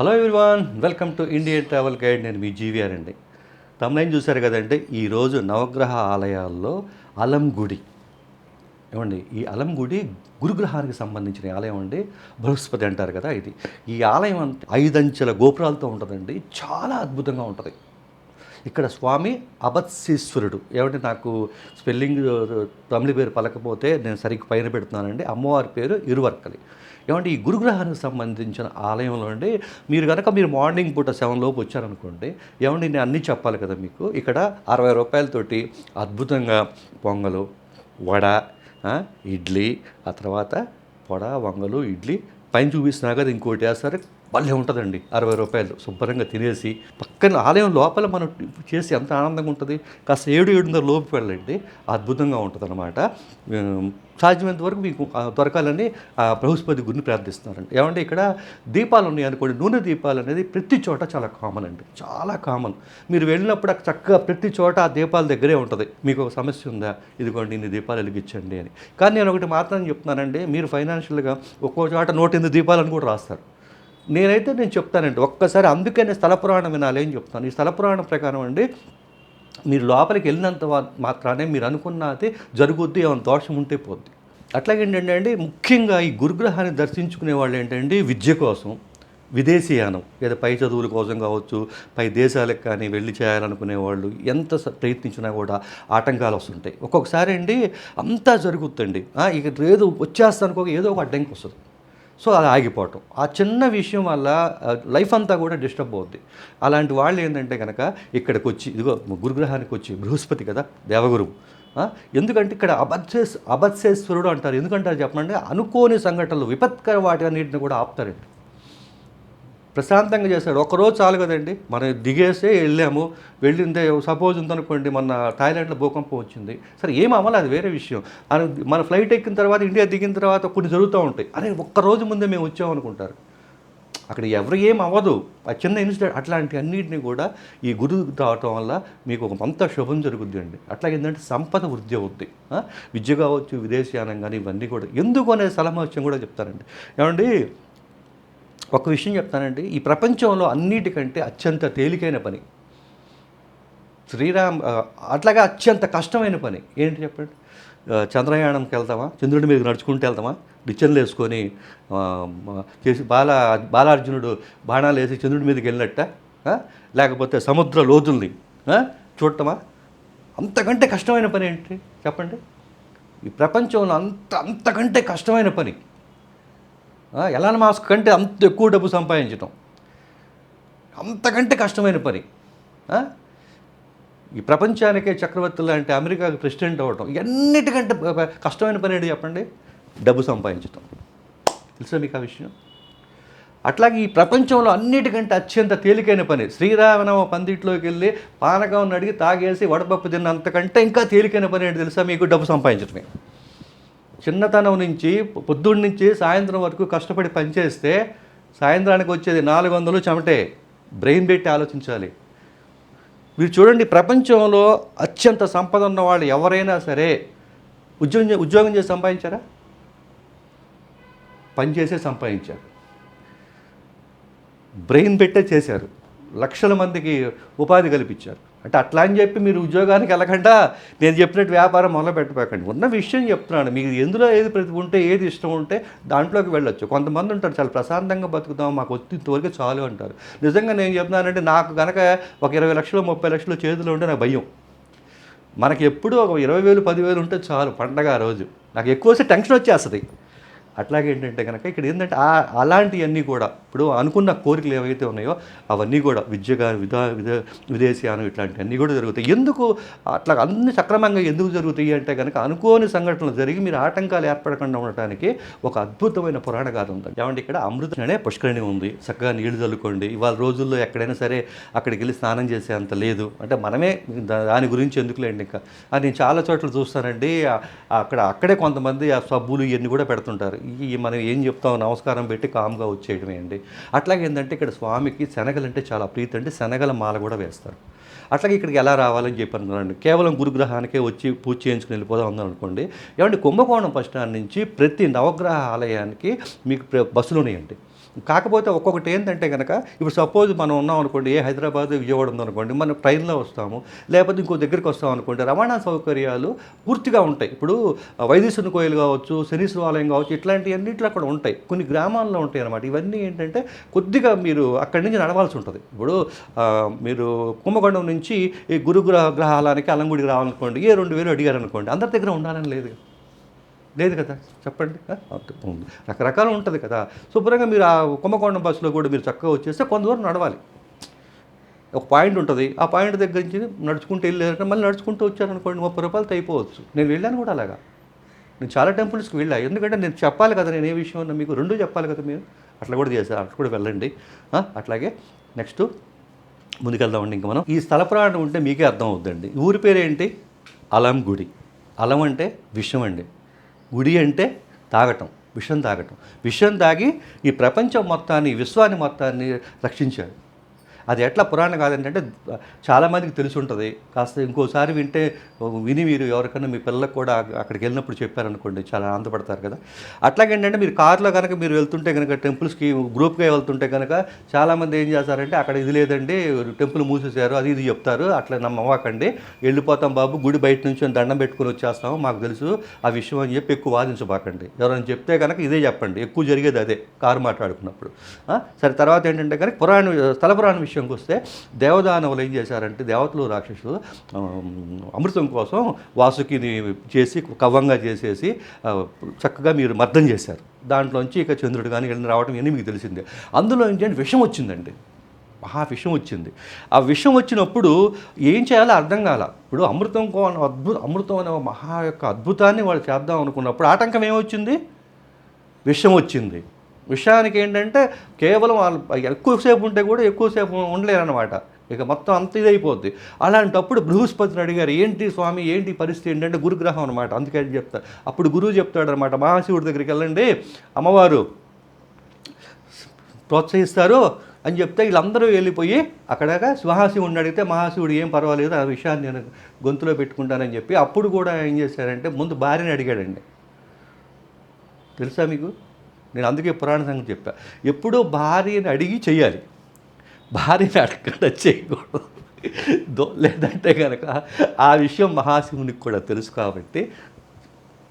Hello everyone welcome to Indian travel guide. నేను మీ GVR అండి. తమలైన్ చూశారు కదంటే ఈరోజు నవగ్రహ ఆలయాల్లో అలం గుడి ఏమండి? ఈ అలం గుడి గురుగ్రహానికి సంబంధించిన ఆలయం అండి. బృహస్పతి అంటారు కదా ఇది. ఈ ఆలయం అంటే ఐదంచెల గోపురాలతో ఉంటుందండి. చాలా అద్భుతంగా ఉంటుంది. ఇక్కడ స్వామి అభత్సీశ్వరుడు ఏమంటే నాకు స్పెల్లింగ్ తమిళ పేరు పలకపోతే నేను సరిగ్గా పైన పెడుతున్నానండి. అమ్మవారి పేరు ఇరువర్కలి. ఏమంటే ఈ గురుగ్రహానికి సంబంధించిన ఆలయంలో అండి మీరు కనుక మీరు మార్నింగ్ పూట సెవెన్ లోపు వచ్చారనుకోండి ఏమండి నేను అన్నీ చెప్పాలి కదా మీకు. ఇక్కడ అరవై రూపాయలతోటి అద్భుతంగా పొంగలు వడ ఇడ్లీ ఆ తర్వాత వడ వంగలు ఇడ్లీ పైన చూపిస్తున్నాక కదా ఇంకోటి వేస్తారు. భలే ఉంటుందండి. అరవై రూపాయలు శుభ్రంగా తినేసి పక్కన ఆలయం లోపల మనం చేసి ఎంత ఆనందంగా ఉంటుంది? కాస్త ఏడు ఏడున్నర లోపు వెళ్ళండి. అద్భుతంగా ఉంటుంది అనమాట సాధ్యమైనంత వరకు మీకు దొరకాలని ఆ బృహస్పతి గురిని ప్రార్థిస్తున్నారండి. ఏమంటే ఇక్కడ దీపాలు ఉన్నాయి అనుకోండి. నూనె దీపాలు అనేది ప్రతి చోట చాలా కామన్ అండి. చాలా కామన్ మీరు వెళ్ళినప్పుడు చక్కగా ప్రతి చోట ఆ దీపాల దగ్గరే ఉంటుంది. మీకు ఒక సమస్య ఉందా? ఇదిగోండి ఇన్ని దీపాలు వెలిగించండి అని. కానీ నేను ఒకటి మాత్రం చెప్తున్నానండి. మీరు ఫైనాన్షియల్గా ఒక్కో చోట నూట ఎనిమిది దీపాలను కూడా రాస్తారు. నేనైతే నేను చెప్తానండి ఒక్కసారి అందుకే నేను స్థల పురాణం వినాలి అని చెప్తాను. ఈ స్థల పురాణం ప్రకారం అండి మీరు లోపలికి వెళ్ళినంత మాత్రానే మీరు అనుకున్నది జరుగుద్ది ఏమైనా దోషం ఉంటే పోద్ది. అట్లాగే ఏంటంటే అండి ముఖ్యంగా ఈ గురుగ్రహాన్ని దర్శించుకునే వాళ్ళు ఏంటంటే విద్య కోసం విదేశీయానం లేదా పై చదువుల కోసం కావచ్చు పై దేశాలకు కానీ వెళ్ళి చేయాలనుకునే వాళ్ళు ఎంత స- ప్రయత్నించినా కూడా ఆటంకాలు వస్తుంటాయి. ఒక్కొక్కసారి అండి అంతా జరుగుతుంది ఇక ఏదో వచ్చేస్తానుకో ఏదో ఒక అడ్డంకి వస్తుంది. సో అది ఆగిపోవటం. ఆ చిన్న విషయం వల్ల లైఫ్ అంతా కూడా డిస్టర్బ్ అవుద్ది. అలాంటి వాళ్ళు ఏంటంటే కనుక ఇక్కడికి వచ్చి ఇదిగో గురుగ్రహానికి వచ్చి బృహస్పతి కదా దేవగురువు ఎందుకంటే ఇక్కడ అబద్ధేస్ అబద్ధేశ్వరుడు అంటారు. ఎందుకంటారు చెప్పండి అనుకోని సంఘటనలు విపత్కర వాటి అన్నింటిని కూడా ఆపుతారండి. ప్రశాంతంగా చేశాడు. ఒకరోజు చాలు కదండి మనం దిగేసే వెళ్ళాము వెళ్ళిందే సపోజ్ ఉందనుకోండి మన థాయిలాండ్లో భూకంపం వచ్చింది. సరే ఏం అవ్వాలి అది వేరే విషయం. మన ఫ్లైట్ ఎక్కిన తర్వాత ఇండియా దిగిన తర్వాత కొన్ని జరుగుతూ ఉంటాయి. అరే ఒక్క రోజు ముందే మేము వచ్చామనుకుంటారు అక్కడ ఎవరు ఏం అవ్వదు. ఆ చిన్న ఇన్సిడెంట్ అట్లాంటి అన్నింటినీ కూడా ఈ గురువు రావటం వల్ల మీకు ఒక మంత శుభం జరుగుద్ది అండి అట్లాగే ఏంటంటే సంపద వృద్ధి అవుద్ది. విద్య కావచ్చు విదేశీయానం కానీ ఇవన్నీ కూడా. ఎందుకు అనే సలహా కూడా చెప్తారండి. ఏమండి ఒక విషయం చెప్తానండి. ఈ ప్రపంచంలో అన్నిటికంటే అత్యంత తేలికైన పని శ్రీరామ్ అట్లాగే అట్లాగా అత్యంత కష్టమైన పని ఏంటి చెప్పండి? చంద్రయాణంకి చంద్రయానంకి వెళ్తామా? చంద్రుడి మీద నడుచుకుంటూ వెళ్తామా? డిచ్చన్లు వేసుకొని చేసి బాల బాలార్జునుడు బాణాలు వేసి చంద్రుడి మీదకి వెళ్ళినట్ట లేకపోతే సముద్ర లోతుల్ని చూడటమా? అంతకంటే కష్టమైన పని ఏంటి? చెప్పండి. ఈ ప్రపంచంలో అంత అంతకంటే కష్టమైన పని ఎలాన్ మాస్క్ కంటే అంత ఎక్కువ డబ్బు సంపాదించడం అంతకంటే కష్టమైన పని. ఈ ప్రపంచానికే చక్రవర్తి లాంటి అమెరికాకి ప్రెసిడెంట్ అవ్వటం ఎన్నిటికంటే కష్టమైన పని ఏంటి చెప్పండి? డబ్బు సంపాదించటం. తెలుసా మీకు ఆ విషయం? అట్లాగే ఈ ప్రపంచంలో అన్నిటికంటే అత్యంత తేలికైన పని శ్రీరామనవ పందిట్లోకి వెళ్ళి పానకం అడిగి తాగేసి వడపప్పు తిన్న అంతకంటే ఇంకా తేలికైన పని ఏంటి తెలుసా మీకు? డబ్బు సంపాదించడమే చిన్నతనం నుంచి పొద్దున్న నుంచి సాయంత్రం వరకు కష్టపడి పనిచేస్తే సాయంత్రానికి వచ్చేది నాలుగు వందలు చెమటే. బ్రెయిన్ పెట్టి ఆలోచించాలి. మీరు చూడండి ప్రపంచంలో అత్యంత సంపద ఉన్న వాళ్ళు ఎవరైనా సరే ఉద్యోగం చే- ఉద్యోగం చేసి సంపాదించారా? పని చేసే సంపాదించారు. బ్రెయిన్ పెట్టే చేశారు. లక్షల మందికి ఉపాధి కల్పించారు. అంటే అట్లా అని చెప్పి మీరు ఉద్యోగానికి వెళ్ళకుండా నేను చెప్పినట్టు వ్యాపారం మొదలు పెట్టబోకండి. ఉన్న విషయం చెప్తున్నాను. మీకు ఎందులో ఏది ప్రతి ఉంటే ఏది ఇష్టం ఉంటే దాంట్లోకి వెళ్ళొచ్చు. కొంతమంది ఉంటారు చాలా ప్రశాంతంగా బతుకుతాం మాకు వచ్చి ఇంతవరకు చాలు అంటారు. నిజంగా నేను చెప్తున్నానంటే నాకు కనుక ఒక ఇరవై లక్షలు ముప్పై లక్షలు చేతిలో ఉంటే నాకు భయం. మనకి ఎప్పుడూ ఒక ఇరవై వేలు పదివేలు ఉంటే చాలు పండగ ఆ రోజు. నాకు ఎక్కువ టెన్షన్ వచ్చేస్తుంది. అట్లాగే ఏంటంటే కనుక ఇక్కడ ఏంటంటే ఆ అలాంటివన్నీ కూడా ఇప్పుడు అనుకున్న కోరికలు ఏవైతే ఉన్నాయో అవన్నీ కూడా విద్య కానీ విధా విధ విదేశీయానం ఇట్లాంటివన్నీ కూడా జరుగుతాయి. ఎందుకు అట్లా అన్ని సక్రమంగా ఎందుకు జరుగుతాయి అంటే కనుక అనుకోని సంఘటనలు జరిగి మీరు ఆటంకాలు ఏర్పడకుండా ఉండటానికి ఒక అద్భుతమైన పురాణ గాథ ఉంది. ఏమంటే ఇక్కడ? అమృత అనే పుష్కరిణి ఉంది. చక్కగా నీళ్ళు చల్లుకోండి. ఇవాళ రోజుల్లో ఎక్కడైనా సరే అక్కడికి వెళ్ళి స్నానం చేసే అంత లేదు. అంటే మనమే దా- దాని గురించి ఎందుకులేండి ఇంకా? అది నేను చాలా చోట్ల చూస్తానండి. అక్కడ అక్కడే కొంతమంది ఆ సబ్బులు ఇవన్నీ కూడా పెడుతుంటారు. ఈ మనం ఏం చెప్తాం నమస్కారం పెట్టి కామ్గా వచ్చేయడమే అండి. అట్లాగే ఏంటంటే ఇక్కడ స్వామికి శనగలు అంటే చాలా ప్రీతి అంటే శనగల మాల కూడా వేస్తారు. అట్లాగే ఇక్కడికి ఎలా రావాలని చెప్పి అనుకున్నాను కేవలం గురుగ్రహానికే వచ్చి పూజ చేయించుకుని వెళ్ళిపోదాం ఉందని అనుకోండి. ఏమంటే కుంభకోణం బస్టాండ్ నుంచి ప్రతి నవగ్రహ ఆలయానికి మీకు బస్సులు ఉన్నాయండి. కాకపోతే ఒక్కొక్కటి ఏంటంటే కనుక ఇప్పుడు సపోజ్ మనం ఉన్నాం అనుకోండి ఏ హైదరాబాద్ విజయవాడ ఉందనుకోండి మనం ట్రైన్లో వస్తాము లేకపోతే ఇంకో దగ్గరికి వస్తాం అనుకోండి రవాణా సౌకర్యాలు పూర్తిగా ఉంటాయి. ఇప్పుడు వైదేశ్వరుని కోయిలు కావచ్చు శనీశ్వర ఆలయం కావచ్చు ఇట్లాంటివన్నిట్లో అక్కడ ఉంటాయి. కొన్ని గ్రామాల్లో ఉంటాయి అన్నమాట. ఇవన్నీ ఏంటంటే కొద్దిగా మీరు అక్కడి నుంచి నడవాల్సి ఉంటుంది. ఇప్పుడు మీరు కుంభకోణం నుంచి ఈ గురుగ్రహ గ్రహాలానికి అలంగుడికి రావాలనుకోండి ఏ రెండు వేలు అడిగారు అనుకోండి అందరి దగ్గర ఉండాలని లేదు లేదు కదా? చెప్పండి. రకరకాలు ఉంటుంది కదా. శుభ్రంగా మీరు ఆ కుంభకోణం బస్సులో కూడా మీరు చక్కగా వచ్చేస్తే కొంత దూరం నడవాలి. ఒక పాయింట్ ఉంటుంది. ఆ పాయింట్ దగ్గర నుంచి నడుచుకుంటూ వెళ్ళారంటే మళ్ళీ నడుచుకుంటూ వచ్చారనుకోండి ముప్పై రూపాయలతో అయిపోవచ్చు. నేను వెళ్ళాను కూడా అలాగా. నేను చాలా టెంపుల్స్కి వెళ్ళా. ఎందుకంటే నేను చెప్పాలి కదా నేను ఏ విషయం ఉన్నా మీకు రెండు చెప్పాలి కదా మీరు. అట్లా కూడా చేశారు అట్లా కూడా వెళ్ళండి. అట్లాగే నెక్స్ట్ ముందుకెళ్దామండి ఇంకా మనం. ఈ స్థల ప్రాణం ఉంటే మీకే అర్థం అవుద్దండి. ఊరి పేరు ఏంటి అలం గుడి అలం అంటే విషం అండి. గుడి అంటే తాగటం విషం తాగటం. విషం తాగి ఈ ప్రపంచం మొత్తాన్ని విశ్వాన్ని మొత్తాన్ని రక్షించాడు. అది ఎట్లా పురాణం కాదంటే చాలామందికి తెలిసి ఉంటుంది కాస్త ఇంకోసారి వింటే విని మీరు ఎవరికైనా మీ పిల్లలకు కూడా అక్కడికి వెళ్ళినప్పుడు చెప్పారనుకోండి చాలా ఆనందపడతారు కదా. అట్లాగే ఏంటంటే మీరు కార్లో కనుక మీరు వెళ్తుంటే కనుక టెంపుల్స్కి గ్రూప్గా వెళ్తుంటే కనుక చాలామంది ఏం చేస్తారంటే అక్కడ ఇది లేదండి టెంపుల్ మూసేశారు అది ఇది చెప్తారు అట్లా నమ్మవాకండి వెళ్ళిపోతాం బాబు గుడి బయట నుంచి దండం పెట్టుకుని వచ్చేస్తాము మాకు తెలుసు ఆ విషయం అని చెప్పి ఎక్కువ వాదించబాకండి. ఎవరైనా చెప్తే కనుక ఇదే చెప్పండి ఎక్కువ జరిగేది అదే కారు మాట్లాడుకున్నప్పుడు. సరే తర్వాత ఏంటంటే కనుక పురాణ స్థల పురాణ విషయం విషయంకి వస్తే దేవదానవులు ఏం చేశారంటే దేవతలు రాక్షసులు అమృతం కోసం వాసుకిని చేసి కవ్వంగా చేసేసి చక్కగా మీరు మర్దం చేశారు. దాంట్లోంచి ఇక చంద్రుడు కానీ వెళ్ళి రావడం ఇవన్నీ మీకు తెలిసిందే. అందులో ఏంటంటే విషం వచ్చిందండి. మహా విషం వచ్చింది. ఆ విషం వచ్చినప్పుడు ఏం చేయాలో అర్థం కాల. ఇప్పుడు అమృతం కో అద్భుత అమృతం అనే మహా యొక్క అద్భుతాన్ని వాళ్ళు చేద్దాం అనుకున్నప్పుడు ఆటంకం ఏమొచ్చింది? విషం వచ్చింది. విషయానికి ఏంటంటే కేవలం వాళ్ళు ఎక్కువసేపు ఉంటే కూడా ఎక్కువసేపు ఉండలేరు అనమాట ఇక మొత్తం అంత ఇదైపోద్ది. అలాంటప్పుడు బృహస్పతిని అడిగారు ఏంటి స్వామి ఏంటి పరిస్థితి? ఏంటంటే గురుగ్రహం అనమాట అందుకే చెప్తారు అప్పుడు గురువు చెప్తాడు అనమాట మహాశివుడి దగ్గరికి వెళ్ళండి అమ్మవారు ప్రోత్సహిస్తారు అని చెప్తే వీళ్ళందరూ వెళ్ళిపోయి అక్కడ మహాశివుడిని అడిగితే మహాశివుడు ఏం పర్వాలేదు ఆ విషయాన్ని నేను గొంతులో పెట్టుకుంటానని చెప్పి అప్పుడు కూడా ఏం చేశారంటే ముందు భార్యని అడిగాడండి. తెలుసా మీకు? నేను అందుకే పురాణ సంగతి చెప్పా. ఎప్పుడూ భార్యని అడిగి చేయాలి భార్యని అడగకుండా చేయకూడదు. దో లేదంటే కనుక ఆ విషయం మహాశివునికి కూడా తెలుసు కాబట్టి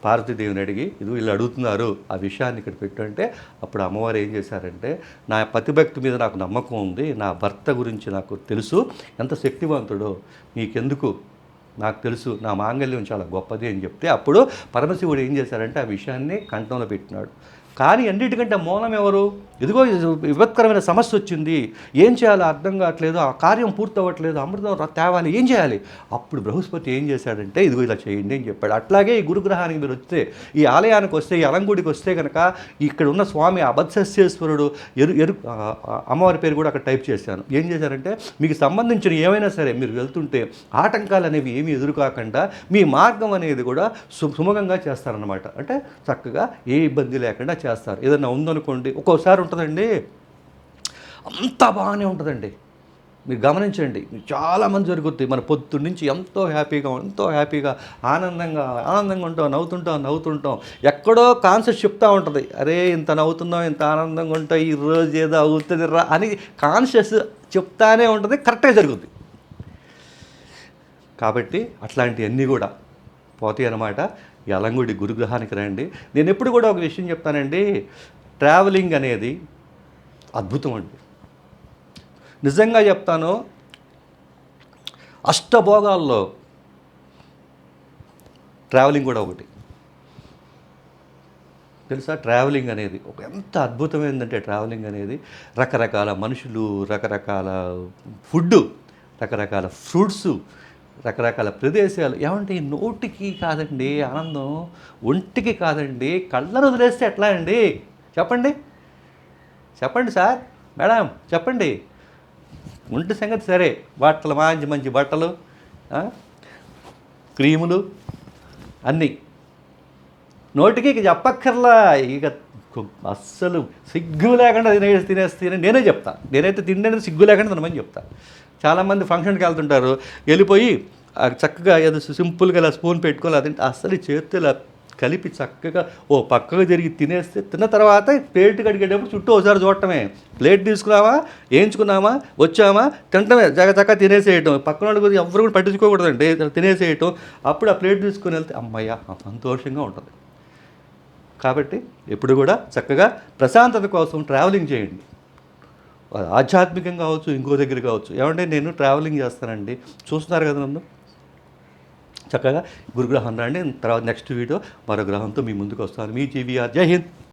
పార్వతీదేవిని అడిగి ఇది వీళ్ళు అడుగుతున్నారు ఆ విషయాన్ని ఇక్కడ పెట్టంటే అప్పుడు అమ్మవారు ఏం చేశారంటే నా పతిభక్తి మీద నాకు నమ్మకం ఉంది నా భర్త గురించి నాకు తెలుసు ఎంత శక్తివంతుడో నీకెందుకు? నాకు తెలుసు నా మాంగల్యం చాలా గొప్పది అని చెప్తే అప్పుడు పరమశివుడు ఏం చేశారంటే ఆ విషయాన్ని కంఠంలో పెట్టినాడు. కానీ అన్నిటికంటే మూలం ఎవరు? ఇదిగో విపత్కరమైన సమస్య వచ్చింది. ఏం చేయాలో అర్థం కావట్లేదు. ఆ కార్యం పూర్తవ్వట్లేదు. అమృతం తేవాలి. ఏం చేయాలి? అప్పుడు బృహస్పతి ఏం చేశాడంటే ఇదిగో ఇలా చేయండి అని చెప్పాడు. అట్లాగే ఈ గురుగ్రహానికి మీరు వస్తే ఈ ఆలయానికి వస్తే ఈ అలంగుడికి వస్తే కనుక ఇక్కడ ఉన్న స్వామి అబద్ధస్యేశ్వరుడు ఎరు ఎరు అమ్మవారి పేరు కూడా అక్కడ టైప్ చేశాను. ఏం చేశారంటే మీకు సంబంధించిన ఏమైనా సరే మీరు వెళ్తుంటే ఆటంకాలు అనేవి ఏమీ ఎదురుకాకుండా మీ మార్గం అనేది కూడా సు సుమగంగా చేస్తారనమాట అంటే చక్కగా ఏ ఇబ్బంది లేకుండా చేస్తారు. ఏదైనా ఉందనుకోండి ఒక్కోసారి ఉంటుందండి. అంతా బాగానే ఉంటుందండి. మీరు గమనించండి చాలామంది జరుగుద్ది. మన పొద్దు నుంచి ఎంతో హ్యాపీగా ఎంతో హ్యాపీగా ఆనందంగా ఆనందంగా ఉంటాం నవ్వుతుంటాం నవ్వుతుంటాం. ఎక్కడో కాన్సెప్ట్ చెప్తూ ఉంటుంది. అరే ఇంత నవ్వుతున్నాం ఇంత ఆనందంగా ఉంటాం ఈ రోజు ఏదో అవుతుంది రా అని కాన్షియస్ చెప్తానే ఉంటుంది కరెక్ట్గా జరుగుద్ది. కాబట్టి అట్లాంటివన్నీ కూడా పోతాయి అన్నమాట. ఈ అలంగుడి గురుగ్రహానికి రండి. నేను ఎప్పుడు కూడా ఒక విషయం చెప్తానండి ట్రావెలింగ్ అనేది అద్భుతం అండి. నిజంగా చెప్తాను అష్టభోగాల్లో ట్రావెలింగ్ కూడా ఒకటి. తెలుసా? ట్రావెలింగ్ అనేది ఒక ఎంత అద్భుతమైందంటే ట్రావెలింగ్ అనేది రకరకాల మనుషులు రకరకాల ఫుడ్ రకరకాల ఫ్రూట్స్ రకరకాల ప్రదేశాలు. ఏమంటే నోటికి కాదండి ఆనందం ఒంటికి కాదండి కళ్ళను వదిలేస్తే ఎట్లా అండి? చెప్పండి. చెప్పండి సార్. మేడం చెప్పండి. ఒంటి సంగతి సరే. బట్టలు మంచి మంచి బట్టలు క్రీములు అన్నీ. నోటికి ఇక చెప్పక్కర్లా. ఇక అస్సలు సిగ్గు లేకుండా తినే తినేస్తే నేనే చెప్తా. నేనైతే తిండి సిగ్గు లేకుండా తినమని చెప్తా. చాలామంది ఫంక్షన్కి వెళ్తుంటారు. వెళ్ళిపోయి చక్కగా ఏదో సింపుల్గా ఇలా స్పూన్ పెట్టుకోవాలి అది అస్సలు చేతితో ఇలా కలిపి చక్కగా ఓ పక్కగా జరిగి తినేస్తే తిన్న తర్వాత ప్లేట్ కడిగేటప్పుడు చుట్టూ ఒకసారి చూడటమే. ప్లేట్ తీసుకున్నామా? వేయించుకున్నామా? వచ్చామా? తింటమే జగ చక్క తినేసేయటం. పక్కన వాళ్ళు కూడా ఎవరు కూడా పట్టించుకోకూడదండి. తినేసేయటం. అప్పుడు ఆ ప్లేట్ తీసుకుని వెళ్తే అమ్మయ్య సంతోషంగా ఉంటుంది. కాబట్టి ఎప్పుడు కూడా చక్కగా ప్రశాంతత కోసం ట్రావెలింగ్ చేయండి. ఆధ్యాత్మికం ఆధ్యాత్మికంగా కావచ్చు ఇంకో దగ్గర కావచ్చు. ఏమంటే నేను ట్రావెలింగ్ చేస్తానండి. చూస్తున్నారు కదా నన్ను? చక్కగా గురుగ్రహం రండి తర్వాత నెక్స్ట్ వీడియో మరో గ్రహంతో మీ ముందుకు వస్తాను. మీ జీవీఆర్ జై హింద్.